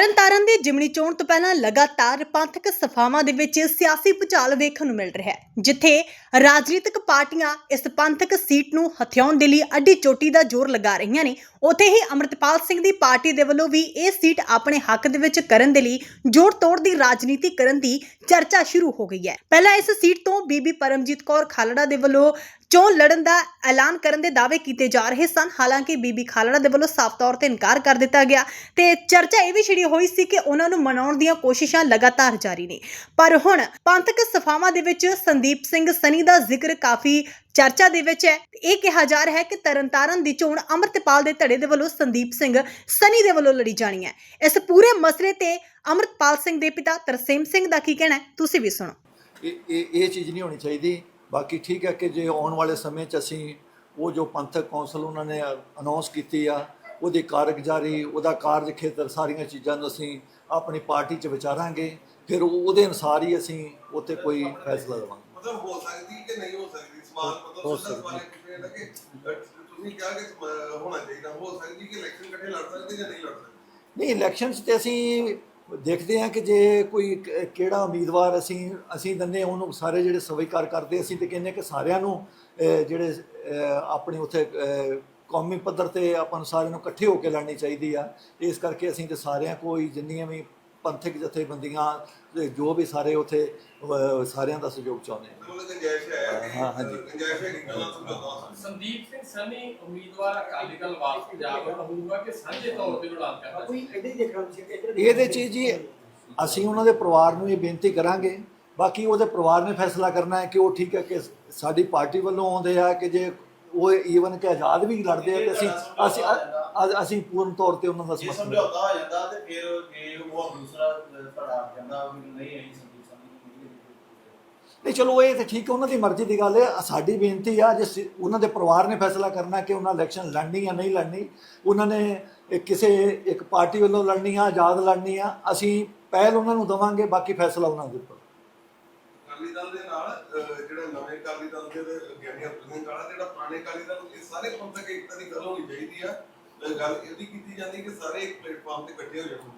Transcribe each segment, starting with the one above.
ਤਰਨਤਾਰਨ ਦੀ ਜਿਮਣੀ ਚੋਣ ਤੋਂ ਪਹਿਲਾਂ ਲਗਾਤਾਰ ਪੰਥਕ ਸਫਾਵਾਂ ਦੇ ਵਿੱਚ ਸਿਆਸੀ ਭੁਚਾਲ ਵੇਖਣ ਨੂੰ ਮਿਲ ਰਿਹਾ ਹੈ, ਜਿੱਥੇ ਰਾਜਨੀਤਿਕ ਪਾਰਟੀਆਂ ਇਸ ਪੰਥਕ ਸੀਟ ਨੂੰ ਹਥਿਆਉਣ ਦੇ ਲਈ ਅੱਡੀ ਚੋਟੀ ਦਾ ਜ਼ੋਰ ਲਗਾ ਰਹੀਆਂ ਨੇ। ਉੱਥੇ ਹੀ ਅਮਰਤਪਾਲ ਸਿੰਘ ਦੀ ਪਾਰਟੀ ਦੇ ਵੱਲੋਂ ਵੀ ਇਹ ਸੀਟ ਆਪਣੇ ਹੱਕ ਦੇ ਵਿੱਚ ਕਰਨ ਦੇ ਲਈ ਜੋੜ ਤੋੜ ਦੀ ਰਾਜਨੀਤੀ ਕਰਨ ਦੀ ਚਰਚਾ ਸ਼ੁਰੂ ਹੋ ਗਈ ਹੈ। ਪਹਿਲਾਂ ਇਸ ਸੀਟ ਤੋਂ ਬੀਬੀ ਪਰਮਜੀਤ ਕੌਰ ਖਾਲੜਾ ਦੇ ਵੱਲੋਂ ਚੋਣ ਲੜਨ ਦਾ ਐਲਾਨ ਕਰਨ ਦੇ ਦਾਅਵੇ ਕੀਤੇ ਜਾ ਰਹੇ ਸਨ। ਹਾਲਾਂਕਿ ਬੀਬੀ ਖਾਲੜਾ ਦੇ ਵੱਲੋਂ ਸਾਫ਼ ਤੌਰ ਤੇ ਇਨਕਾਰ ਕਰ ਦਿੱਤਾ ਗਿਆ ਤੇ ਚਰਚਾ ਇਹ ਵੀ ਛਿੜੀ ਹੋਈ ਸੀ ਕਿ ਉਹਨਾਂ ਨੂੰ ਮਨਾਉਣ ਦੀਆਂ ਕੋਸ਼ਿਸ਼ਾਂ ਲਗਾਤਾਰ ਜਾਰੀ ਨੇ। ਪਰ ਹੁਣ ਪੰਥਕ ਸਫਾਵਾਂ ਦੇ ਵਿੱਚ ਸੰਦੀਪ ਸਿੰਘ ਸਨੀ ਦਾ ਜ਼ਿਕਰ ਕਾਫੀ ਚਰਚਾ ਦੇ ਵਿੱਚ ਹੈ। ਇਹ ਕਿਹਾ ਜਾ ਰਿਹਾ ਹੈ ਕਿ ਤਰਨਤਾਰਨ ਦੀ ਚੋਣ ਅਮਰਤਪਾਲ ਦੇ ਧੜੇ ਦੇ ਵੱਲੋਂ ਸੰਦੀਪ ਸਿੰਘ ਸਨੀ ਦੇ ਵੱਲੋਂ ਲੜੀ ਜਾਣੀ ਹੈ। ਇਸ ਪੂਰੇ ਮਸਲੇ ਤੇ ਅਮਰਤਪਾਲ ਸਿੰਘ ਦੇ ਪਿਤਾ ਤਰਸੇਮ ਸਿੰਘ ਦਾ ਕੀ ਕਹਿਣਾ ਹੈ? ਤੁਸੀਂ ਵੀ ਸੁਣੋ। ਇਹ ਇਹ ਇਹ ਚੀਜ਼ ਨਹੀਂ ਹੋਣੀ ਚਾਹੀਦੀ। ਬਾਕੀ ਠੀਕ ਹੈ ਕਿ ਜੇ ਆਉਣ ਵਾਲੇ ਸਮੇਂ 'ਚ ਅਸੀਂ ਉਹ ਜੋ ਪੰਥਕ ਕੌਂਸਲ ਉਹਨਾਂ ਨੇ ਅਨਾਉਂਸ ਕੀਤੀ ਆ ਉਹਦੀ ਕਾਰਗੁਜ਼ਾਰੀ ਉਹਦਾ ਕਾਰਜ ਖੇਤਰ ਸਾਰੀਆਂ ਚੀਜ਼ਾਂ ਨੂੰ ਅਸੀਂ ਆਪਣੀ ਪਾਰਟੀ 'ਚ ਵਿਚਾਰਾਂਗੇ ਫਿਰ ਉਹ- ਉਹਦੇ ਅਨੁਸਾਰ ਹੀ ਅਸੀਂ ਉੱਥੇ ਕੋਈ ਫੈਸਲਾ ਲਵਾਂਗੇ। ਮਤਲਬ ਹੋ ਸਕਦੀ ਕਿ ਨਹੀਂ ਹੋ ਸਕਦੀ? ਸਵਾਲ ਹੋ ਮਤਲਬ ਸਿੱਧਾ ਸਕਦੀ। ਸਵਾਲ ਇਹ ਪੁੱਛਿਆ ਜਾਂਦਾ ਕਿ ਅਹ, ਤੁਸੀਂ ਕਿਹਾ ਕਿ ਹੋਣਾ ਚਾਹੀਦਾ। ਹੋ ਸਕਦੀ ਕਿ ਇਲੈਕਸ਼ਨ ਇਕੱਠੇ ਲੜ ਸਕਦੇ ਜਾਂ ਨਹੀਂ ਲੜ ਸਕਦੇ? ਨਹੀਂ ਇਲੈਕਸ਼ਨਸ ਤੇ ਅਸੀਂ ਦੇਖਦੇ ਹਾਂ ਕਿ ਜੇ ਕੋਈ ਕਿਹੜਾ ਉਮੀਦਵਾਰ ਅਸੀਂ ਅਸੀਂ ਦੰਨੇ ਉਹਨੂੰ ਸਾਰੇ ਜਿਹੜੇ ਸਵੀਕਾਰ ਕਰਦੇ ਅਸੀਂ ਤੇ ਕਹਿੰਦੇ ਕਿ ਸਾਰਿਆਂ ਨੂੰ ਜਿਹੜੇ ਆਪਣੇ ਉੱਥੇ ਕੌਮੀ ਪੱਧਰ ਤੇ ਆਪਾਂ ਨੂੰ ਸਾਰਿਆਂ ਨੂੰ ਇਕੱਠੇ ਹੋ ਕੇ ਲੜਨੀ ਚਾਹੀਦੀ ਆ। ਇਸ ਕਰਕੇ ਅਸੀਂ ਤੇ ਸਾਰਿਆਂ ਕੋਈ ਜਿੰਨੀਆਂ ਵੀ ਪੰਥਕ ਜਥੇਬੰਦੀਆਂ ਜੋ ਵੀ ਸਾਰੇ ਉੱਥੇ ਸਾਰਿਆਂ ਦਾ ਸਹਿਯੋਗ ਚਾਹੁੰਦੇ ਗੁੰਜਾਇਸ਼ ਹੈ ਹਾਂਜੀ। ਸੰਦੀਪ ਸਿੰਘ ਸੰਨੀ ਉਮੀਦਵਾਰ ਅਕਾਲੀ ਦਲ ਵਾਪਸ ਪੰਜਾਬ ਹੋਊਗਾ ਕਿ ਸਾਂਝੇ ਤੌਰ ਤੇ ਐਲਾਨ ਕਰਦਾ ਕੋਈ ਹੀ ਦੇਖਣਾ ਸੀ ਇੱਧਰ ਇਹਦੇ ਚ ਜੀ ਅਸੀਂ ਉਹਨਾਂ ਦੇ ਪਰਿਵਾਰ ਨੂੰ ਇਹ ਬੇਨਤੀ ਕਰਾਂਗੇ। ਬਾਕੀ ਉਹਦੇ ਪਰਿਵਾਰ ਨੇ ਫੈਸਲਾ ਕਰਨਾ ਹੈ ਕਿ ਉਹ ਠੀਕ ਹੈ ਕਿ ਸਾਡੀ ਪਾਰਟੀ ਵੱਲੋਂ ਆਉਂਦੇ ਆ ਕਿ ਜੇ ਉਹ ਈਵਨ ਕਿ ਆਜ਼ਾਦ ਵੀ ਲੜਦੇ ਆ ਤੇ ਅਸੀਂ ਅਸੀਂ ਅ- ਅਸੀਂ ਪੂਰਨ ਤੌਰ ਤੇ ਉਹਨਾਂ ਦਾ ਜੇ ਸਮਰਥਨ ਸਮਝੌਤਾ ਹੋ ਜਾਂਦਾ ਤੇ ਫਿਰ ਜੇ ਉਹ ਦੂਸਰਾ ਧੜਾ ਆ ਜਾਂਦਾ ਵੀ ਨਹੀਂ ਆਈ ਸੰਦੀਪ ਸੰਧੂ ਨਹੀਂ ਚਲੋ ਇਹ ਤੇ ਠੀਕ ਹੈ ਉਹਨਾਂ ਦੀ ਮਰਜ਼ੀ ਦੀ ਗੱਲ ਹੈ। ਸਾਡੀ ਬੇਨਤੀ ਆ ਜੇ ਸ- ਉਹਨਾਂ ਦੇ ਪਰਿਵਾਰ ਨੇ ਫੈਸਲਾ ਕਰਨਾ ਕਿ ਉਹਨਾਂ ਇਲੈਕਸ਼ਨ ਲੜਨੀ ਜਾਂ ਨਹੀਂ ਲੜਨੀ ਉਹਨਾਂ ਨੇ ਇਹ ਕਿਸੇ ਇੱਕ ਪਾਰਟੀ ਵੱਲੋਂ ਲੜਨੀ ਆ ਆਜ਼ਾਦ ਲੜਨੀ ਆ ਅਸੀਂ ਪਹਿਲ ਉਹਨਾਂ ਨੂੰ ਦਵਾਂਗੇ ਬਾਕੀ ਫੈਸਲਾ ਉਹਨਾਂ ਦੇ ਉੱਪਰ। ਅਕਾਲੀ ਦਲ ਦੇ ਨਾਲ ਅਹ, ਜਿਹੜਾ ਨਵੇਂ ਅਕਾਲੀ ਦਲ ਦੇ ਗਿਆਨੀ ਜਿਹੜਾ ਪੁਰਾਣੇ ਅਕਾਲੀ ਦਲ ਇਹ ਸਾਰੇ ਪੰਥਕ ਏਕਤਾ ਦੀ ਗੱਲ ਹੋਣੀ ਚਾਹੀਦੀ ਆ ਅਹ, ਗੱਲ ਇਹਦੀ ਕੀਤੀ ਜਾਂਦੀ ਕਿ ਸਾਰੇ ਇੱਕ ਪਲੇਟਫਾਰਮ ਤੇ ਇਕੱਠੇ ਹੋ ਜਾਣ।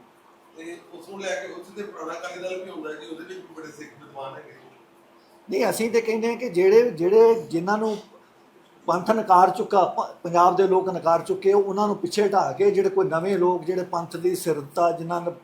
ਤੇ ਉਸ ਨੂੰ ਲੈ ਕੇ ਉੱਥੇ ਤੇ ਪੁਰਾਣਾ ਅਕਾਲੀ ਦਲ ਵੀ ਹੁੰਦਾ ਜੀ ਉਹਦੇ ਵਿੱਚ ਬੜੇ ਸਿੱਖ ਵਿਦਵਾਨ ਹੈਗੇ ਨਹੀਂ ਅਸੀਂ ਤੇ ਕਹਿੰਦੇ ਹਾਂ ਕਿ ਜਿਹੜੇ ਜਿਹੜੇ ਜਿਨ੍ਹਾਂ ਨੂੰ ਪੰਥ ਨਕਾਰ ਚੁੱਕਾ ਪੰਜਾਬ ਦੇ ਲੋਕ ਨਕਾਰ ਚੁੱਕੇ ਉਹਨਾਂ ਨੂੰ ਪਿੱਛੇ ਢਾ ਕੇ ਜਿਹੜੇ ਕੋਈ ਨਵੇਂ ਲੋਕ ਜਿਹੜੇ ਪੰਥ ਦੀ ਸਿਰਤਾ ਜਿਨ੍ਹਾਂ ਨੂੰ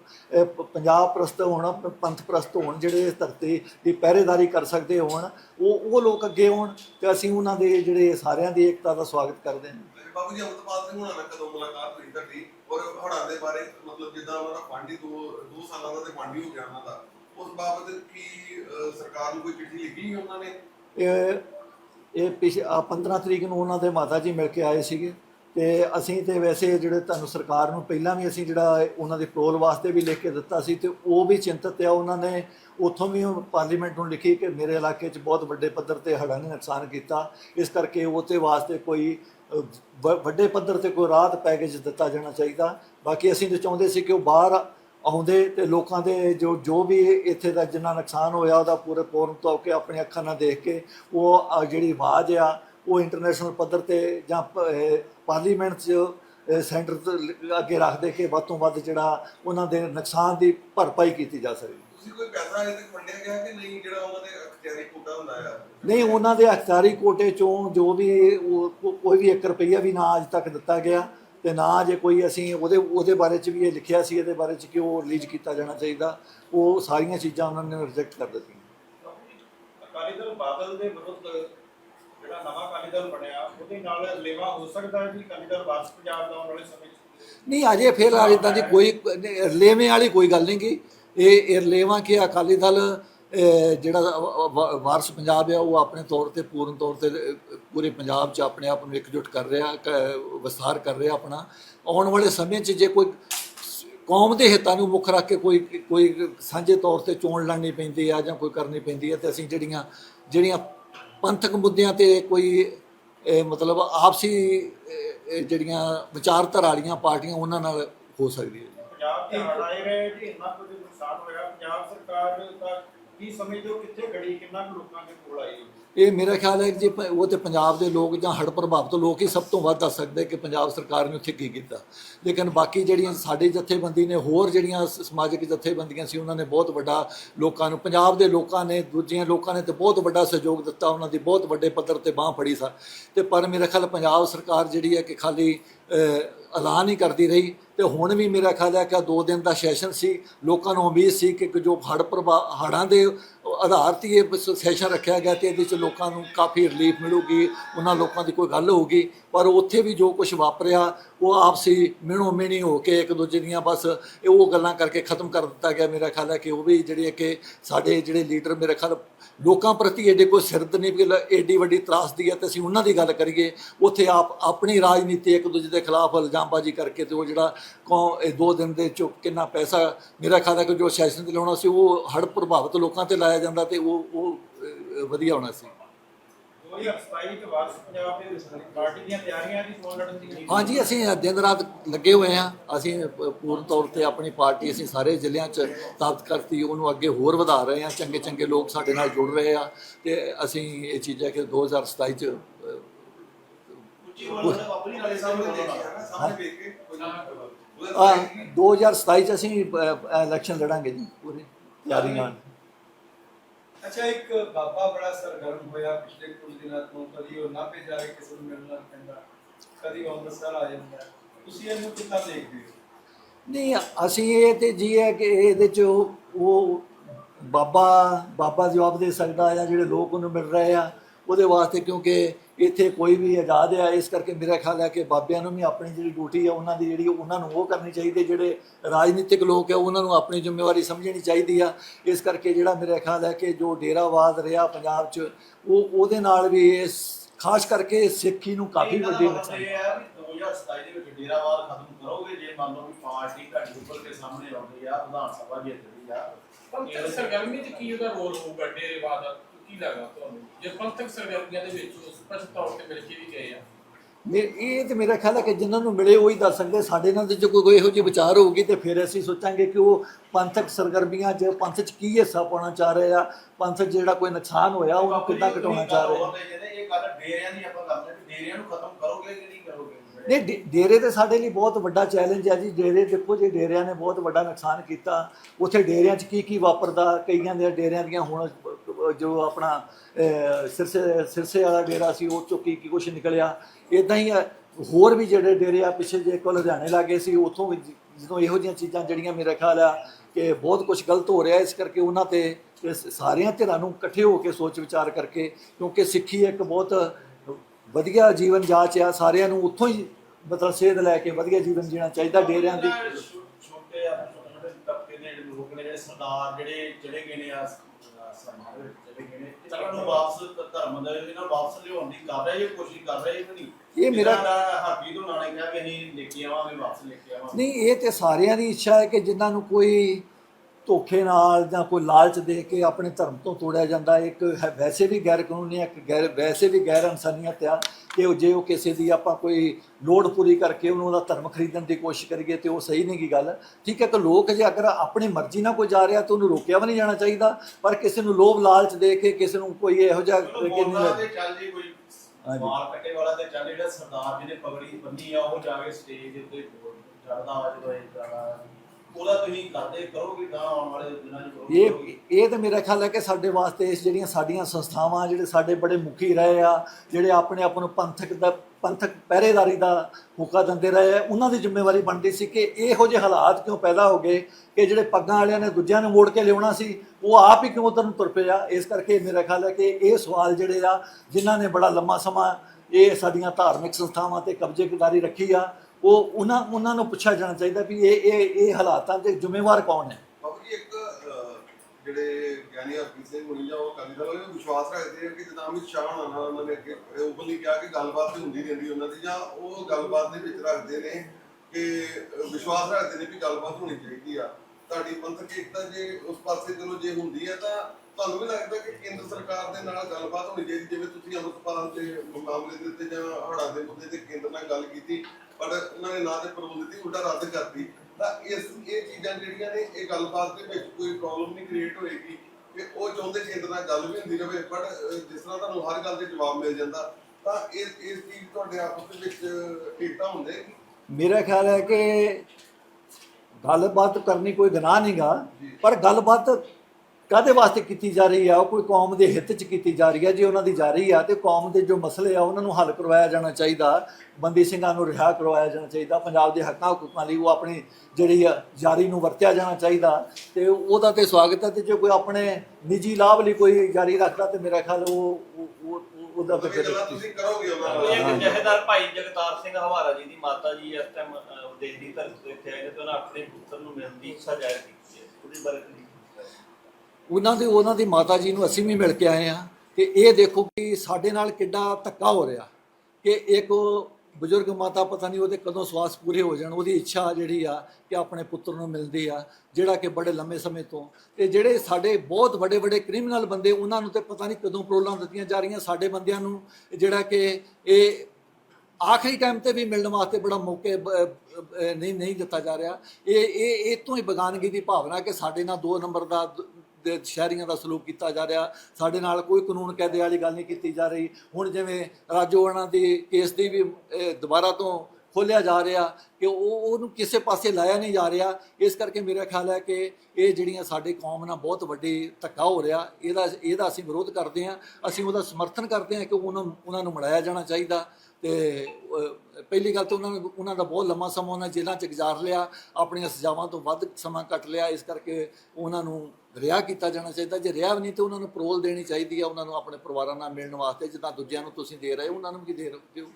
ਪੰਜਾਬ ਪ੍ਰਸਤ ਹੋਣ ਪੰਥ ਪ੍ਰਸਤ ਹੋਣ ਜਿਹੜੇ ਇਸ ਧਰਤੀ ਦੀ ਪਹਿਰੇਦਾਰੀ ਕਰ ਸਕਦੇ ਹੋਣ ਉਹ ਉਹ ਲੋਕ ਅੱਗੇ ਹੋਣ ਤੇ ਅਸੀਂ ਉਹਨਾਂ ਦੇ ਜਿਹੜੇ ਸਾਰਿਆਂ ਦੀ ਏਕਤਾ ਦਾ ਸਵਾਗਤ ਕਰਦੇ ਹਾਂ। ਬਾਬੂ ਜੀ ਅਮਰਪਾਲ ਸਿੰਘ ਹੁਣਾਂ ਨਾਲ ਕਦੋਂ ਮੁਲਾਕਾਤ ਹੋਈ ਤੁਹਾਡੀ? ਔਰ ਹੁਣਾਂ ਦੇ ਬਾਰੇ ਮਤਲਬ ਜਿੱਦਾਂ ਉਹਨਾਂ ਦਾ ਫੰਡ ਦੋ ਦੋ ਸਾਲਾਂ ਦਾ ਤੇ ਫੰਡ ਹੀ ਗਿਆ ਉਹਨਾਂ ਦਾ ਉਸ ਬਾਬਤ ਕੀ ਸਰਕਾਰ ਨੂੰ ਕੋਈ ਚਿੱਠੀ ਲਿਖੀ ਉਹਨਾਂ ਨੇ? ਇਹ ਪਿਛ, ਆਹ 15 ਤਰੀਕ ਨੂੰ ਉਹਨਾਂ ਦੇ ਮਾਤਾ ਜੀ ਮਿਲ ਕੇ ਆਏ ਸੀਗੇ ਤੇ ਅਸੀਂ ਤੇ ਵੈਸੇ ਜਿਹੜੇ ਤੁਹਾਨੂੰ ਸਰਕਾਰ ਨੂੰ ਪਹਿਲਾਂ ਵੀ ਅਸੀਂ ਜਿਹੜਾ ਉਹਨਾਂ ਦੇ ਪਰੋਲ ਵਾਸਤੇ ਵੀ ਲਿਖ ਕੇ ਦਿੱਤਾ ਸੀ ਤੇ ਉਹ ਵੀ ਚਿੰਤਤ ਆ। ਉਹਨਾਂ ਨੇ ਉੱਥੋਂ ਵੀ ਪਾਰਲੀਮੈਂਟ ਨੂੰ ਲਿਖੀ ਕਿ ਮੇਰੇ ਇਲਾਕੇ 'ਚ ਬਹੁਤ ਵੱਡੇ ਪੱਧਰ ਤੇ ਹੜ੍ਹਾਂ ਨੇ ਨੁਕਸਾਨ ਕੀਤਾ। ਇਸ ਕਰਕੇ ਉਹਤੇ ਵਾਸਤੇ ਕੋਈ ਵ- ਵੱਡੇ ਪੱਧਰ ਤੇ ਕੋਈ ਰਾਹਤ ਪੈਕੇਜ ਦਿੱਤਾ ਜਾਣਾ ਚਾਹੀਦਾ। ਬਾਕੀ ਅਸੀਂ ਤਾਂ ਚਾਹੁੰਦੇ ਸੀ ਕਿ ਉਹ ਬਾਹਰ ਆਉਂਦੇ ਤੇ ਲੋਕਾਂ ਦੇ ਜੋ ਜੋ ਵੀ ਇੱਥੇ ਦਾ ਜਿੰਨਾ ਨੁਕਸਾਨ ਹੋਇਆ ਉਹਦਾ ਪੂਰੇ ਪੂਰਨ ਤੌਰ ਕੇ ਆਪਣੇ ਅੱਖਾਂ ਨਾਲ ਦੇਖ ਕੇ ਉਹ ਜਿਹੜੀ ਆਵਾਜ਼ ਆ ਉਹ ਇੰਟਰਨੈਸ਼ਨਲ ਪੱਧਰ ਤੇ ਜਾਂ ਪਾਰਲੀਮੈਂਟ 'ਚ ਸੈਂਟਰ ਤੋਂ ਅੱਗੇ ਰੱਖ ਦੇ ਕੇ ਵੱਧ ਤੋਂ ਵੱਧ ਜਿਹੜਾ ਉਹਨਾਂ ਦੇ ਨੁਕਸਾਨ ਦੀ ਭਰਪਾਈ ਕੀਤੀ ਜਾ ਸਕੇ। ਤੁਸੀਂ ਕੋਈ ਪੈਸਾ ਅਜੇ ਤੱਕ ਵੰਡਿਆ ਗਿਆ ਕਿ ਨਹੀਂ ਜਿਹੜਾ ਉਹਨਾਂ ਦੇ ਅਖਤਿਆਰੀ ਕੋਟਾ ਹੁੰਦਾ ਆ? ਨਹੀਂ ਉਹਨਾਂ ਦੇ ਅਖਤਿਆਰੀ ਕੋਟੇ ਚੋਂ ਜੋ ਵੀ ਕੋਈ ਵੀ 1 ਰੁਪਈਆ ਵੀ ਨਾ ਅੱਜ ਤੱਕ ਦਿੱਤਾ ਗਿਆ। ਤੇ ਨਾ ਜੇ ਕੋਈ ਅਸੀਂ ਉਹਦੇ ਉਹਦੇ ਬਾਰੇ ਚ ਵੀ ਇਹ ਲਿਖਿਆ ਸੀ ਇਹਦੇ ਬਾਰੇ ਚ ਕਿ ਉਹ ਰਿਲੀਜ਼ ਕੀਤਾ ਜਾਣਾ ਚਾਹੀਦਾ ਉਹ ਸਾਰੀਆਂ ਚੀਜ਼ਾਂ ਉਹਨਾਂ ਨੇ ਰਿਜੈਕਟ ਕਰ ਦਿੱਤੀਆਂ। ਅਕਾਲੀ ਦਲ ਬਾਦਲ ਦੇ ਵਿਰੁੱਧ ਜਿਹੜਾ ਨਵਾਂ ਅਕਾਲੀ ਦਲ ਬਣਿਆ ਉਹਦੇ ਨਾਲ ਲੇਵਾ ਹੋ ਸਕਦਾ ਹੈ ਕਿ ਅਕਾਲੀ ਦਲ ਵਾਪਸ ਪੰਜਾਬ ਦਾ ਆਉਣ ਵਾਲੇ ਸਮੇਂ ਨਹੀਂ ਅਜੇ ਫਿਰ ਇਦਾਂ ਦੀ ਕੋਈ ਰਲੇਵੇਂ ਵਾਲੀ ਕੋਈ ਗੱਲ ਨਹੀਂ ਗੀ। ਇਹ ਇਹ ਰਲੇਵਾਂ ਕਿ ਅਕਾਲੀ ਦਲ ਜਿਹੜਾ ਵਾਰਸ ਪੰਜਾਬ ਆ, ਉਹ ਆਪਣੇ ਤੌਰ ਤੇ ਪੂਰਨ ਤੌਰ ਤੇ ਪੂਰੇ ਪੰਜਾਬ 'ਚ ਆਪਣੇ ਆਪ ਨੂੰ ਇਕਜੁੱਟ ਕਰ ਰਿਹਾ ਵਿਸਥਾਰ ਕਰ ਰਿਹਾ ਆਪਣਾ। ਆਉਣ ਵਾਲੇ ਸਮੇਂ 'ਚ ਜੇ ਕੋਈ ਕੌਮ ਦੇ ਹਿੱਤਾਂ ਨੂੰ ਮੁੱਖ ਰੱਖ ਕੇ ਕੋਈ ਕੋਈ ਸਾਂਝੇ ਤੌਰ ਤੇ ਚੋਣ ਲੜਨੀ ਪੈਂਦੀ ਆ ਜਾਂ ਕੋਈ ਕਰਨੀ ਪੈਂਦੀ ਹੈ ਤੇ ਅਸੀਂ ਜਿਹੜੀਆਂ ਜਿਹੜੀਆਂ ਪੰਥਕ ਮੁੱਦਿਆਂ ਤੇ ਕੋਈ ਮਤਲਬ ਆਪਸੀ ਜਿਹੜੀਆਂ ਵਿਚਾਰਧਾਰਾ ਵਾਲੀਆਂ ਪਾਰਟੀਆਂ, ਉਹਨਾਂ ਨਾਲ ਹੋ ਸਕਦੀ ਹੈ। ਪੰਜਾਬ ਦੇ ਹੜ੍ਹ ਰਹੇ ਜੀ ਇੰਨਾ ਕੁਝ ਨੁਕਸਾਨ ਹੋਇਆ? ਪੰਜਾਬ ਸਰਕਾਰ ਦਾ ਕੀ ਸਮਝਦੇ ਹੋ ਕਿੱਥੇ ਖੜੀ, ਕਿੰਨਾ ਕੁ ਲੋਕਾਂ ਦੇ ਕੋਲ ਆਈ ਇਹ ਮੇਰਾ ਖਿਆਲ ਹੈ ਕਿ ਜੇ ਉਹ ਤੇ ਪੰਜਾਬ ਦੇ ਲੋਕ ਜਾਂ ਹੜ ਪ੍ਰਭਾਵਿਤ ਲੋਕ ਹੀ ਸਭ ਤੋਂ ਵੱਧ ਦੱਸ ਸਕਦੇ ਕਿ ਪੰਜਾਬ ਸਰਕਾਰ ਨੇ ਉੱਥੇ ਕੀ ਕੀਤਾ। ਲੇਕਿਨ ਬਾਕੀ ਜਿਹੜੀਆਂ ਸਾਡੇ ਜਥੇਬੰਦੀ ਨੇ, ਹੋਰ ਜਿਹੜੀਆਂ ਸਮਾਜਿਕ ਜਥੇਬੰਦੀਆਂ ਸੀ, ਉਹਨਾਂ ਨੇ ਬਹੁਤ ਵੱਡਾ ਲੋਕਾਂ ਨੂੰ, ਪੰਜਾਬ ਦੇ ਲੋਕਾਂ ਨੇ, ਦੂਜਿਆਂ ਲੋਕਾਂ ਨੇ ਤੇ ਬਹੁਤ ਵੱਡਾ ਸਹਿਯੋਗ ਦਿੱਤਾ, ਉਹਨਾਂ ਦੀ ਬਹੁਤ ਵੱਡੇ ਪੱਧਰ ਤੇ ਬਾਹ ਫੜੀ ਸਾ। ਤੇ ਪਰ ਮੇਰਾ ਖਿਆਲ ਪੰਜਾਬ ਸਰਕਾਰ ਜਿਹੜੀ ਹੈ ਕਿ ਖਾਲੀ ਐਲਾਨ ਹੀ ਕਰਦੀ ਰਹੀ। ਤੇ ਹੁਣ ਵੀ ਮੇਰਾ ਖਿਆਲ ਹੈ ਕਿ ਦੋ ਦਿਨ ਦਾ ਸੈਸ਼ਨ ਸੀ, ਲੋਕਾਂ ਨੂੰ ਉਮੀਦ ਸੀ ਕਿ ਜੋ ਹੜ੍ਹ ਪ੍ਰਭਾ, ਹੜ੍ਹਾਂ ਦੇ ਆਧਾਰ ਤੇ ਇਹ ਸੈਸ਼ਨ ਰੱਖਿਆ ਗਿਆ ਤੇ ਇਹਦੇ ਚ ਲੋਕਾਂ ਨੂੰ ਕਾਫੀ ਰਿਲੀਫ ਮਿਲੂਗੀ, ਉਹਨਾਂ ਲੋਕਾਂ ਦੀ ਕੋਈ ਗੱਲ ਹੋਊਗੀ, ਪਰ ਉੱਥੇ ਵੀ ਜੋ ਕੁਝ ਵਾਪਰਿਆ, ਉਹ ਆਪਸੀ ਮਿਣੋ ਮਿਣੀ ਹੋ ਕੇ ਇੱਕ ਦੂਜੇ ਦੀਆਂ ਬਸ ਉਹ ਗੱਲਾਂ ਕਰਕੇ ਖਤਮ ਕਰ ਦਿੱਤਾ ਗਿਆ। ਮੇਰਾ ਖਿਆਲ ਹੈ ਕਿ ਉਹ ਵੀ ਜਿਹੜੇ ਕਿ ਸਾਡੇ ਜਿਹੜੇ ਲੀਡਰ ਮੇਰੇ ਖਿਆਲ ਲੋਕਾਂ ਪ੍ਰਤੀ ਐਡੇ ਕੋਈ ਸਿਰਦ ਨਹੀਂ ਵੀ ਲ- ਐਡੀ ਵੱਡੀ ਤਰਾਸਦੀ ਹੈ ਤੇ ਅਸੀਂ ਉਹਨਾਂ ਦੀ ਗੱਲ ਕਰੀਏ, ਉੱਥੇ ਆਪ ਆਪਣੀ ਰਾਜਨੀਤੀ ਇੱਕ ਦੂਜੇ ਦੇ ਖਿਲਾਫ ਇਲਜ਼ਾਮਬਾਜ਼ੀ ਕਰਕੇ ਤੇ ਉਹ ਜਿਹੜਾ ਕੌ ਇਹ ਦੋ ਦਿਨ ਦੇ ਚੁੱਕ ਕਿੰਨਾ ਪੈਸਾ, ਮੇਰਾ ਖਿਆਲ ਹੈ ਕਿ ਜੋ ਸੈਸ਼ਨ ਤੇ ਲਾਉਣਾ ਸੀ ਉਹ ਹੜ੍ਹ ਪ੍ਰਭਾਵਿਤ ਲੋਕਾਂ ਤੇ ਲਾਇਆ ਜਾਂਦਾ ਤੇ ਉਹ ਉਹ ਵਧੀਆ ਹੋਣਾ ਸੀ। 2027 ਚ ਵਾਰਸ ਪੰਜਾਬ ਦੇ ਪਾਰਟੀ ਦੀਆਂ ਤਿਆਰੀਆਂ ਦੀ ਚੋਣ ਲੜਨ ਦੀ ਹਾਂਜੀ ਅਸੀਂ ਦਿਨ ਰਾਤ ਲੱਗੇ ਹੋਏ ਹਾਂ। ਅਸੀਂ ਪੂਰਨ ਤੌਰ ਤੇ ਆਪਣੀ ਪਾਰਟੀ ਅਸੀਂ ਸਾਰੇ ਜ਼ਿਲ੍ਹਿਆਂ 'ਚ ਸਥਾਪਿਤ ਕਰਤੀ ਉਹਨੂੰ ਅੱਗੇ ਹੋਰ ਵਧਾ ਰਹੇ ਹਾਂ। ਚੰਗੇ ਚੰਗੇ ਲੋਕ ਸਾਡੇ ਨਾਲ ਜੁੜ ਰਹੇ ਆ ਤੇ ਅਸੀਂ ਇਹ ਚੀਜ਼ਾਂ ਕਿ 2027 ਚ ਆ ਨਾਲ 2027 ਚ ਅਸੀਂ ਇਲੈਕਸ਼ਨ ਲੜਾਂਗੇ ਜੀ ਪੂਰੀ ਤਿਆਰੀ ਨਾਲ। ਅੱਛਾ, ਇੱਕ ਬਾਬਾ ਬੜਾ ਸਰਗਰਮ ਹੋਇਆ ਪਿਛਲੇ ਕੁਝ ਦਿਨਾਂ ਤੋਂ, ਕਦੀ ਉਹ ਨਾਭੇ ਜਾ ਕੇ ਕਿਸੇ ਨੂੰ ਮਿਲਣਾ ਪੈਂਦਾ, ਕਦੀ ਉਹ ਅੰਮ੍ਰਿਤਸਰ ਆ ਜਾਂਦਾ। ਤੁਸੀਂ ਇਹਨੂੰ ਕਿੱਦਾਂ ਦੇਖਦੇ ਹੋ? ਨਹੀਂ, ਅਸੀਂ ਇਹ ਤੇ ਜੀ ਹੈ ਕਿ ਇਹਦੇ ਚ ਉਹ ਬਾਬਾ ਬਾਬਾ ਜਵਾਬ ਦੇ ਸਕਦਾ ਆ, ਜਿਹੜੇ ਲੋਕ ਉਹਨੂੰ ਮਿਲ ਰਹੇ ਆ, ਉਹਦੇ ਵਾਸਤੇ ਕਿਉਂਕਿ ਇੱਥੇ ਕੋਈ ਵੀ ਆਜ਼ਾਦ ਆ ਇਸ ਕਰਕੇ ਮੇਰਾ ਖਿਆਲ ਹੈ ਕਿ ਬਾਬਿਆਂ ਨੂੰ ਵੀ ਆਪਣੀ ਜਿਹੜੀ ਡਿਊਟੀ ਆ ਉਹਨਾਂ ਦੀ ਜਿਹੜੀ ਉਹਨਾਂ ਨੂੰ ਉਹ ਕਰਨੀ ਚਾਹੀਦੀ ਹੈ। ਜਿਹੜੇ ਰਾਜਨੀਤਿਕ ਲੋਕ ਆ ਉਹਨਾਂ ਨੂੰ ਆਪਣੀ ਜ਼ਿੰਮੇਵਾਰੀ ਸਮਝਣੀ ਚਾਹੀਦੀ ਆ। ਇਸ ਕਰਕੇ ਜਿਹੜਾ ਮੇਰਾ ਖਿਆਲ ਹੈ ਕਿ ਜੋ ਡੇਰਾਵਾਦ ਰਿਹਾ ਪੰਜਾਬ 'ਚ ਉਹ ਉਹਦੇ ਨਾਲ ਵੀ ਇਸ ਖਾਸ ਕਰਕੇ ਸਿੱਖੀ ਨੂੰ ਕਾਫੀ ਵੱਡੀ ਨੁਕਸਾਨ। ਹੈ ਵੀ 2027 ਦੇ ਵਿੱਚ ਡੇਰਾਵਾਦ ਖਤਮ ਕਰੋਗੇ ਜੇ ਮੰਨ ਲਓ ਵੀ ਪਾਰਟੀ ਤੁਹਾਡੀ ਉੱਪਰ ਕੇ ਸਾਹਮਣੇ ਆਉਂਦੀ ਆ ਵਿਧਾਨ ਸਭਾ ਜਿੱਤਦੀ ਆ। ਪੰਥਕ ਸਰਗਰਮੀ ਚ ਕੀ ਉਹਦਾ ਰੋਲ ਹੋਊਗਾ ਡੇਰੇਵਾਦ ਦਾ? ਕੀ ਲੱਗਾ ਤੁਹਾਨੂੰ? ਜੇ ਪੰਥਕ ਸਰਗਰਮੀਆਂ ਦੇ ਵਿੱਚ ਉਹ ਸਪਸ਼ਟ ਤੌਰ ਤੇ ਮਿਲ ਕੇ ਵੀ ਗਏ ਆ। ਮੇ ਇਹ ਤੇ ਮੇਰਾ ਖਿਆਲ ਹੈ ਕਿ ਜਿਨ੍ਹਾਂ ਨੂੰ ਮਿਲੇ ਉਹ ਹੀ ਦੱਸ ਸਕਦੇ ਸਾਡੇ ਨਾਲ ਤੇ ਜੇ ਕੋਈ ਇਹੋ ਜਿਹੀ ਵਿਚਾਰ ਹੋਊਗੀ ਤੇ ਫਿਰ ਅਸੀਂ ਸੋਚਾਂਗੇ ਕਿ ਉਹ ਪੰਥਕ ਸਰਗਰਮੀਆਂ 'ਚ ਪੰਥ 'ਚ ਕੀ ਹਿੱਸਾ ਪਾਉਣਾ ਚਾਹ ਰਹੇ ਆ ਪੰਥ 'ਚ ਜਿਹੜਾ ਕੋਈ ਨੁਕਸਾਨ ਹੋਇਆ ਉਹਨੂੰ ਕਿੱਦਾਂ ਘਟਾਉਣਾ ਚਾਹ ਰਹੇ ਆ? ਇਹ ਗੱਲ ਡੇਰਿਆਂ ਦੀ ਆਪਾਂ ਕਰਦੇ ਵੀ ਡੇਰਿਆਂ ਨੂੰ ਖਤਮ ਕਰੋਗੇ ਕਿ ਨਹੀਂ ਕਰੋਗੇ? ਨਹੀਂ ਡੇ- ਡੇਰੇ ਤੇ ਸਾਡੇ ਲਈ ਬਹੁਤ ਵੱਡਾ ਚੈਲੰਜ ਹੈ ਜੀ। ਡੇਰੇ ਦੇਖੋ ਜੀ ਡੇਰਿਆਂ ਨੇ ਬਹੁਤ ਵੱਡਾ ਨੁਕਸਾਨ ਕੀਤਾ। ਉੱਥੇ ਡੇਰਿਆਂ 'ਚ ਕੀ ਕੀ ਵਾਪਰਦਾ ਕਈਆਂ ਦੇ ਡੇਰਿਆਂ ਦੀਆਂ ਹੁਣ ਜੋ ਆਪਣਾ ਸਿਰਸੇ ਸਿਰਸੇ ਵਾਲਾ ਡੇਰਾ ਸੀ, ਉਹ ਚੋਂ ਕੀ ਕੀ ਕੁਛ ਨਿਕਲਿਆ। ਇਦਾਂ ਹੀ ਹੋਰ ਵੀ ਜਿਹੜੇ ਡੇਰੇ ਆ, ਪਿੱਛੇ ਜੇ ਕੋਲ ਲੁਧਿਆਣੇ ਲੱਗੇ ਸੀ, ਉੱਥੋਂ ਵੀ ਜਦੋਂ ਇਹੋ ਜਿਹੀਆਂ ਚੀਜ਼ਾਂ ਜਿਹੜੀਆਂ ਮੇਰਾ ਖਿਆਲ ਆ ਕਿ ਬਹੁਤ ਕੁਝ ਗਲਤ ਹੋ ਰਿਹਾ, ਇਸ ਕਰਕੇ ਉਹਨਾਂ ਤੇ ਸਾਰਿਆਂ ਧਿਰਾਂ ਨੂੰ ਇਕੱਠੇ ਹੋ ਕੇ ਸੋਚ ਵਿਚਾਰ ਕਰਕੇ, ਕਿਉਂਕਿ ਸਿੱਖੀ ਇੱਕ ਬਹੁਤ ਵਧੀਆ ਜੀਵਨ ਜਾਚ ਆ, ਸਾਰਿਆਂ ਨੂੰ ਉੱਥੋਂ ਹੀ ਮਤਲਬ ਸੇਧ ਲੈ ਕੇ ਵਧੀਆ ਜੀਵਨ ਜੀਣਾ ਚਾਹੀਦਾ ਡੇਰਿਆਂ ਦੀ। ਛੋਟੇ ਆ ਛੋਟੇ ਤਬਕੇ ਦੇ ਲੋਕ ਨੇ, ਜਿਹੜੇ ਸਰਦਾਰ ਜਿਹੜੇ ਚਲੇ ਗਏ ਨੇ ਆ ਸਮਾਜ ਦੇ ਵਿੱਚ ਚਲੇ ਗਏ ਨੇ ਇਹਨਾਂ ਨੂੰ ਵਾਪਸ ਧ- ਧਰਮ ਦਾ ਇਹਨਾਂ ਨੂੰ ਵਾਪਸ ਲਿਆਉਣ ਦੀ ਕਰ ਰਹੇ ਇਹ ਕੋਸ਼ਿਸ਼ ਕਰ ਰਹੇ ਕਿ ਨਹੀਂ? ਇਹ ਮੇਰਾ- ਜਿੱਦਾਂ ਦਾ ਹਾਪੀ ਤੋਂ ਨਾਲੇ ਕਿਹਾ ਕਿ ਅਸੀਂ ਲੈ ਕੇ ਆਵਾਂਗੇ ਵਾਪਸ ਲੈ ਕੇ ਆਵਾਂਗੇ। ਨਹੀਂ ਇਹ ਤੇ ਸਾਰਿਆਂ ਦੀ ਇੱਛਾ ਹੈ ਕਿ ਜਿਨ੍ਹਾਂ ਨੂੰ ਕੋਈ ਧੋਖੇ ਨਾਲ ਜਾਂ ਕੋਈ ਲਾਲਚ ਦੇ ਕੇ ਆਪਣੇ ਧਰਮ ਤੋਂ ਤੋੜਿਆ ਜਾਂਦਾ ਇੱਕ ਵੈਸੇ ਵੀ ਗੈਰ ਕਾਨੂੰਨੀ ਇੱਕ ਗੈਰ ਵੈਸੇ ਵੀ ਗੈਰ ਇਨਸਾਨੀਅਤ ਆ ਕਿ ਉਹ ਜੇ ਉਹ ਕਿਸੇ ਦੀ ਆਪਾਂ ਕੋਈ ਲੋੜ ਪੂਰੀ ਕਰਕੇ ਉਹਨੂੰ ਉਹਦਾ ਧਰਮ ਖਰੀਦਣ ਦੀ ਕੋਸ਼ਿਸ਼ ਕਰੀਏ ਤੇ ਉਹ ਸਹੀ ਨਹੀਂ ਗੀ ਗੱਲ ਠੀਕ ਹੈ ਕਿ ਲੋਕ ਜੇ ਅਗਰ ਆਪਣੀ ਮਰਜ਼ੀ ਨਾਲ ਕੋਈ ਜਾ ਰਿਹਾ ਤਾਂ ਉਹਨੂੰ ਰੋਕਿਆ ਵੀ ਨਹੀਂ ਜਾਣਾ ਚਾਹੀਦਾ ਪਰ ਕਿਸੇ ਨੂੰ ਲੋਭ ਲਾਲਚ ਦੇ ਕੇ ਕਿਸੇ ਨੂੰ ਕੋਈ ਇਹੋ ਜਿਹਾ ਹਾਂਜੀ। ਮਾਲ ਕੱਟੇ ਵਾਲਾ ਤੇ ਚੱਲ ਜਿਹੜਾ ਸਰਦਾਰ ਜਿਹਨੇ ਪਗੜੀ ਬੰਨੀ ਆ ਉਹ ਜਾ ਕੇ ਸਟੇਜ ਦੇ ਉੱਤੇ ਚੜਦਾ ਵਾ ਜਦੋਂ ਇਹ ਉਹਦਾ ਤੁਸੀਂ ਕਰਦੇ ਕਰੋਗੇ ਗਾਂ ਆਉਣ ਵਾਲੇ ਦਿਨਾਂ 'ਚ ਕਰੋਗੇ? ਇਹ ਇਹ ਤਾਂ ਮੇਰਾ ਖਿਆਲ ਹੈ ਕਿ ਸਾਡੇ ਵਾਸਤੇ ਇਸ ਜਿਹੜੀਆਂ ਸਾਡੀਆਂ ਸੰਸਥਾਵਾਂ, ਜਿਹੜੇ ਸਾਡੇ ਬੜੇ ਮੁਖੀ ਰਹੇ ਆ, ਜਿਹੜੇ ਆਪਣੇ ਆਪ ਨੂੰ ਪੰਥਕ ਦਾ ਪੰਥਕ ਪਹਿਰੇਦਾਰੀ ਦਾ ਮੌਕਾ ਦਿੰਦੇ ਰਹੇ ਆ, ਉਹਨਾਂ ਦੀ ਜ਼ਿੰਮੇਵਾਰੀ ਬਣਦੀ ਸੀ ਕਿ ਇਹੋ ਜਿਹੇ ਹਾਲਾਤ ਕਿਉਂ ਪੈਦਾ ਹੋ ਗਏ ਕਿ ਜਿਹੜੇ ਪੱਗਾਂ ਵਾਲਿਆਂ ਨੇ ਦੂਜਿਆਂ ਨੂੰ ਮੋੜ ਕੇ ਲਿਆਉਣਾ ਸੀ, ਉਹ ਆਪ ਹੀ ਕਿਉਂ ਉਧਰ ਨੂੰ ਤੁਰ ਪਏ ਆ ਇਸ ਕਰਕੇ ਮੇਰਾ ਖਿਆਲ ਹੈ ਕਿ ਇਹ ਸਵਾਲ ਜਿਹੜੇ ਆ, ਜਿਨ੍ਹਾਂ ਨੇ ਬੜਾ ਲੰਮਾ ਸਮਾਂ ਇਹ ਸਾਡੀਆਂ ਧਾਰਮਿਕ ਸੰਸਥਾਵਾਂ ਤੇ ਕਬਜ਼ੇਦਾਰੀ ਰੱਖੀ ਆ ਉਹ ਉਹਨਾਂ ਉਹਨਾਂ ਨੂੰ ਪੁੱਛਿਆ ਜਾਣਾ ਚਾਹੀਦਾ ਵੀ ਇਹ ਇਹ ਇਹ ਹਾਲਾਤਾਂ ਦੇ ਜ਼ਿੰਮੇਵਾਰ ਕੌਣ ਹੈ ਬਾਬੂ ਜੀ ਇੱਕ ਅਹ, ਜਿਹੜੇ ਗਿਆਨੀ ਹਰਪ੍ਰੀਤ ਸਿੰਘ ਮੁਨੀਆ ਉਹ ਅਕਾਲੀ ਦਲ ਵਾਲੇ ਉਹ ਵਿਸ਼ਵਾਸ ਰੱਖਦੇ ਆ ਕਿ ਜਿੱਦਾਂ ਅਮਿਤ ਸ਼ਾਹ ਹੋਣਾ ਨਾਲ ਉਹਨਾਂ ਨੇ ਅੱਗੇ ਓਪਨਲੀ ਕਿਹਾ ਕਿ ਗੱਲਬਾਤ ਤੇ ਹੁੰਦੀ ਰਹਿੰਦੀ ਉਹਨਾਂ ਦੀ ਜਾਂ ਉਹ ਗੱਲਬਾਤ ਦੇ ਵਿੱਚ ਰੱਖਦੇ ਨੇ ਕਿ ਅਹ, ਵਿਸ਼ਵਾਸ ਰੱਖਦੇ ਨੇ ਕਿ ਗੱਲਬਾਤ ਹੋਣੀ ਚਾਹੀਦੀ ਆ। ਤੁਹਾਡੀ ਪੰਥਕ ਏਕਤਾ ਜੇ ਉਸ ਪਾਸੇ ਚਲੋ ਜੇ ਹੁੰਦੀ ਹੈ ਤਾਂ ਤੁਹਾਨੂੰ ਵੀ ਲੱਗਦਾ ਕਿ ਕੇਂਦਰ ਸਰਕਾਰ ਦੇ ਨਾਲ ਗੱਲਬਾਤ ਹੋਣੀ ਚਾਹੀਦੀ ਜਿਵੇਂ ਤੁਸੀਂ ਅੰਮ੍ਰਿਤਪਾਲ ਦੇ ਮਾਮਲੇ ਦੇ ਉੱਤੇ ਜਾਂ ਹੜ੍ਹਾਂ ਦੇ ਮੁੱਦੇ ਤੇ ਕੇਂਦਰ ਨਾਲ ਗੱਲ ਕੀਤੀ ਪਰ ਉਹਨਾਂ ਨੇ ਨਾ ਤੇ ਪ੍ਰਬੰਧ ਦਿੱਤੀ ਉਲਟਾ ਰੱਦ ਕਰਤੀ। ਤਾਂ ਇਸ ਇਹ ਚੀਜ਼ਾਂ ਜਿਹੜੀਆਂ ਨੇ ਇਹ ਗੱਲਬਾਤ ਦੇ ਵਿੱਚ ਕੋਈ ਪ੍ਰੋਬਲਮ ਨਹੀਂ ਕ੍ਰੀਏਟ ਹੋਏਗੀ ਤੇ ਉਹ ਚਾਹੁੰਦੇ ਕਿ ਇਹਦੇ ਨਾਲ ਗੱਲ ਵੀ ਹੁੰਦੀ ਰਹੇ ਬਟ ਜਿਸ ਤਰ੍ਹਾਂ ਤੁਹਾਨੂੰ ਹਰ ਗੱਲ ਦੇ ਜਵਾਬ ਮਿਲ ਜਾਂਦਾ ਤਾਂ ਇਸ ਇਸ ਚੀਜ਼ ਤੁਹਾਡੇ ਆਪਸ ਦੇ ਵਿੱਚ ਏਕਤਾ ਹੁੰਦੇ? ਕਿ ਮੇਰਾ ਖਿਆਲ ਹੈ ਕਿ ਗੱਲਬਾਤ ਕਰਨੀ ਕੋਈ ਗੁਨਾਹ ਨਹੀਂਗਾ ਪਰ ਗੱਲਬਾਤ ਕਾਦੇ ਵਾਸਤੇ ਕੀਤੀ ਜਾ ਰਹੀ ਆ? ਉਹ ਕੋਈ ਕੌਮ ਦੇ ਹਿੱਤ 'ਚ ਕੀਤੀ ਜਾ ਰਹੀ ਆ ਜੇ ਉਹਨਾਂ ਦੀ ਜਾ ਰਹੀ ਆ ਤੇ ਕੌਮ ਦੇ ਜੋ ਮਸਲੇ ਆ ਉਹਨਾਂ ਨੂੰ ਹੱਲ ਕਰਵਾਇਆ ਜਾਣਾ ਚਾਹੀਦਾ। ਬੰਦੀ ਸਿੰਘਾਂ ਨੂੰ ਰਿਹਾ ਕਰਵਾਇਆ ਜਾਣਾ ਚਾਹੀਦਾ। ਪੰਜਾਬ ਦੇ ਹੱਕਾਂ ਹਕੂਕਾਂ ਲਈ ਉਹ ਆਪਣੀ ਜਿਹੜੀ ਆ ਜਾਰੀ ਨੂੰ ਵਰਤਿਆ ਜਾਣਾ ਚਾਹੀਦਾ। ਤੇ ਉਹਦਾ ਤੇ ਸਵਾਗਤ ਹੈ ਤੇ ਜੇ ਕੋਈ ਆਪਣੇ ਨਿੱਜੀ ਲਾਭ ਲਈ ਕੋਈ ਜਾਰੀ ਰੱਖਦਾ ਤੇ ਮੇਰਾ ਖਿਆਲ ਉਹ ਉਹ- ਉਹ- ਉਹਦਾ ਉਹ ਫਿਰ ਤੁਸੀਂ ਕਰੋਗੇ ਉਹਨਾਂ ਇੱਕ ਜਥੇਦਾਰ ਭਾਈ ਜਗਤਾਰ ਸਿੰਘ ਹਵਾਰਾ ਜੀ ਦੀ ਮਾਤਾ ਜੀ ਇਸ ਟਾਈਮ ਵਿਦੇਸ਼ ਦੀ ਧਰਤੀ ਤੋਂ ਇੱਥੇ ਆਏ ਨੇ ਤੇ ਉਹਨਾਂ ਆਪਣੇ ਪੁੱਤਰ ਨੂੰ ਮਿਲਣ ਦੀ ਇੱਛਾ ਜ਼ਾਹਿਰ ਕੀਤੀ ਹੈ। ਉਹਦੇ ਬਾਰੇ? ਉਹਨਾਂ ਦੇ, ਉਹਨਾਂ ਦੀ ਮਾਤਾ ਜੀ ਨੂੰ ਅਸੀਂ ਵੀ ਮਿਲ ਕੇ ਆਏ ਆ ਕਿ ਇਹ ਦੇਖੋ ਕਿ ਸਾਡੇ ਨਾਲ ਕਿੱਡਾ ਧੱਕਾ ਹੋ ਰਿਹਾ ਕਿ ਇੱਕ ਬਜ਼ੁਰਗ ਮਾਤਾ ਪਤਾ ਨਹੀਂ ਉਹਦੇ ਕਦੋਂ ਸਵਾਸ ਪੂਰੇ ਹੋ ਜਾਣ, ਉਹਦੀ ਇੱਛਾ ਜਿਹੜੀ ਆ ਕਿ ਆਪਣੇ ਪੁੱਤਰ ਨੂੰ ਮਿਲਦੀ ਆ, ਜਿਹੜਾ ਕਿ ਬੜੇ ਲੰਮੇ ਸਮੇਂ ਤੋਂ। ਤੇ ਜਿਹੜੇ ਸਾਡੇ ਬਹੁਤ ਵੱਡੇ ਵੱਡੇ ਕ੍ਰਿਮੀਨਲ ਬੰਦੇ ਉਹਨਾਂ ਨੂੰ ਤੇ ਪਤਾ ਨਹੀਂ ਕਦੋਂ ਪ੍ਰੋਬਲਮ ਦਿੱਤੀਆਂ ਜਾ ਰਹੀਆਂ ਸਾਡੇ ਬੰਦਿਆਂ ਨੂੰ, ਜਿਹੜਾ ਕਿ ਇਹ ਆਖਰੀ ਟਾਈਮ ਤੇ ਵੀ ਮਿਲਣ ਵਾਸਤੇ ਬੜਾ ਮੌਕੇ ਨਹੀਂ ਨਹੀਂ ਦਿੱਤਾ ਜਾ ਰਿਹਾ। ਇਹ ਇਹ ਇਹ ਤੋਂ ਹੀ ਬਗਾਨਗੀ ਦੀ ਭਾਵਨਾ ਕਿ ਸਾਡੇ ਨਾਲ ਦੋ ਨੰਬਰ ਦਾ ਦੇ ਸ਼ਹਿਰੀਆਂ ਦਾ ਸਲੂਕ ਕੀਤਾ ਜਾ ਰਿਹਾ। ਸਾਡੇ ਨਾਲ ਕੋਈ ਕਾਨੂੰਨ ਕਾਇਦੇ ਵਾਲੀ ਗੱਲ ਨਹੀਂ ਕੀਤੀ ਜਾ ਰਹੀ। ਹੁਣ ਜਿਵੇਂ ਰਾਜੋਆਣਾ ਦੀ ਕੇਸ ਦੀ ਵੀ ਦੁਬਾਰਾ ਤੋਂ ਖੋਲਿਆ ਜਾ ਰਿਹਾ ਕਿ ਉਹ, ਉਹਨੂੰ ਕਿਸੇ ਪਾਸੇ ਲਾਇਆ ਨਹੀਂ ਜਾ ਰਿਹਾ। ਇਸ ਕਰਕੇ ਮੇਰਾ ਖਿਆਲ ਹੈ ਕਿ ਇਹ ਜਿਹੜੀਆਂ ਸਾਡੀ ਕੌਮ ਨਾਲ ਬਹੁਤ ਵੱਡੀ ਧੱਕਾ ਹੋ ਰਿਹਾ, ਇਹਦਾ ਇਹਦਾ ਅਸੀਂ ਵਿਰੋਧ ਕਰਦੇ ਹਾਂ। ਅਸੀਂ ਉਹਦਾ ਸਮਰਥਨ ਕਰਦੇ ਹਾਂ ਕਿ ਉਹਨਾਂ ਉਹਨਾਂ ਨੂੰ ਮੜਾਇਆ ਜਾਣਾ ਚਾਹੀਦਾ। ਤੇ ਪਹਿਲੀ ਗੱਲ ਤਾਂ ਉਹਨਾਂ ਨੂੰ, ਉਹਨਾਂ ਦਾ ਬਹੁਤ ਲੰਮਾ ਸਮਾਂ ਉਹਨਾਂ ਜੇਲ੍ਹਾਂ 'ਚ ਗੁਜ਼ਾਰ ਲਿਆ। ਆਪਣੀਆਂ ਸਜ਼ਾਵਾਂ ਤੋਂ ਵੱਧ ਸਮਾਂ ਕੱਟ ਲਿਆ। ਇਸ ਕਰਕੇ ਉਹਨਾਂ ਨੂੰ ਰਿਹਾ ਕੀਤਾ ਜਾਣਾ ਚਾਹੀਦਾ। ਜੇ ਰਿਹਾ ਵੀ ਨਹੀਂ ਤੇ ਉਹਨਾਂ ਨੂੰ ਪਰੋਲ ਦੇਣੀ ਚਾਹੀਦੀ ਆ, ਉਹਨਾਂ ਨੂੰ ਆਪਣੇ ਪਰਿਵਾਰਾਂ ਨਾਲ ਮਿਲਣ ਵਾਸਤੇ, ਜਿੱਦਾਂ ਦੂਜਿਆਂ ਨੂੰ ਤੁਸੀਂ ਦੇ ਰਹੇ ਹੋ, ਉਹਨਾਂ ਨੂੰ ਵੀ ਦੇ ਰਹੇ ਹੋ?